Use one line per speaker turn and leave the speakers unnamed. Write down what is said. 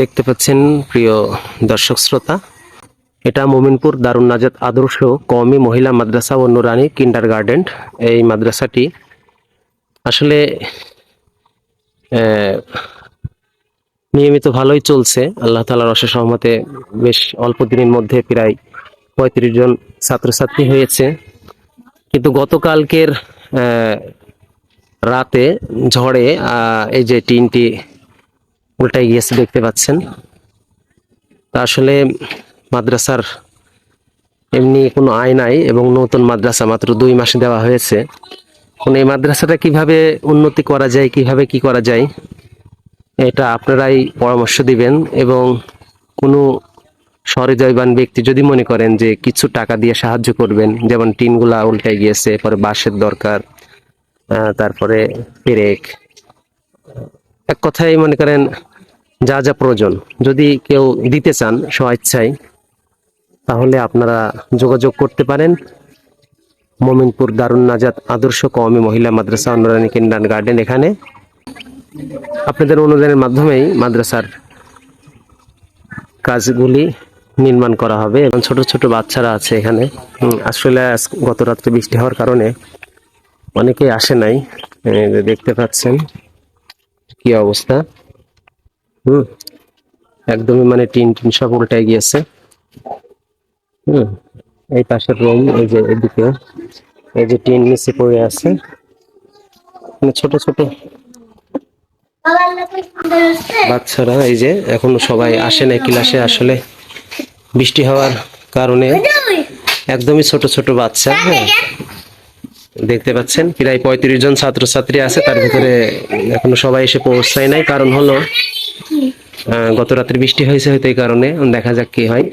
দেখতে পাচ্ছেন প্রিয় দর্শক শ্রোতা। এটা মোমিনপুর দারুণ নাজাত আদর্শ কওমি মহিলা মাদ্রাসা ও নুরানি কিন্ডার গার্ডেন এই মাদ্রাসাটি আসলে নিয়মিত ভালোই চলছে। আল্লাহ তালার অশেষ সহমতে বেশ অল্প দিনের মধ্যে প্রায় পঁয়ত্রিশ জন ছাত্রছাত্রী হয়েছে। কিন্তু গতকালকের রাতে ঝড়ে এই যে টিনটি উল্টাই গিয়েছে, দেখতে পাচ্ছেন। তা আসলে মাদ্রাসার এমনি কোনো আয় নাই এবং নতুন মাদ্রাসা মাত্র দুই মাসে দেওয়া হয়েছে। এখন এই মাদ্রাসাটা কীভাবে উন্নতি করা যায়, কীভাবে কি করা যায়, এটা আপনারাই পরামর্শ দিবেন এবং কোনো সহৃদয়বান ব্যক্তি যদি মনে করেন যে কিছু টাকা দিয়ে সাহায্য করবেন, যেমন টিনগুলা উল্টাই গিয়েছে পরে বাঁশের দরকার তারপরে পেরেক। এক কথায় মনে করেন যা যা প্রয়োজন। যদি কেউ দিতে চান স্বইচ্ছায় তাহলে আপনারা যোগাযোগ করতে পারেন। মোমিনপুর দারুণ নাজাত আদর্শ কওমি মহিলা মাদ্রাসা অনুরানী কিন্ডান গার্ডেন এখানে। আপনাদের অনুদানের মাধ্যমেই মাদ্রাসার কাজগুলি নির্মাণ করা হবে এবং ছোট ছোট বাচ্চারা আছে এখানে। আসলে গত রাত্রে বৃষ্টি হওয়ার কারণে অনেকেই আসে নাই দেখতে পাচ্ছেন কি অবস্থা। হুম। একদমই মানে টিন টিন সব উল্টায় গিয়েছে। হুম। এই পাশের রুম এই যে এদিকে, এই যে টিন নিচে পড়ে আছে। মানে ছোট ছোট বাচ্চারা, এই যে এখনও সবাই আসে না ক্লাসে আসলে। বৃষ্টি হওয়ার কারণে একদমই ছোট ছোট বাচ্চা হ্যাঁ। দেখতে পাচ্ছেন, প্রায় পঁয়ত্রিশ জন ছাত্রছাত্রী আছে, তার ভিতরে এখনও সবাই এসে পৌঁছায় নাই। কারণ হলো গত রাত্রে বৃষ্টি হয়েছে হয়তো এই কারণে দেখা যাক কি হয়।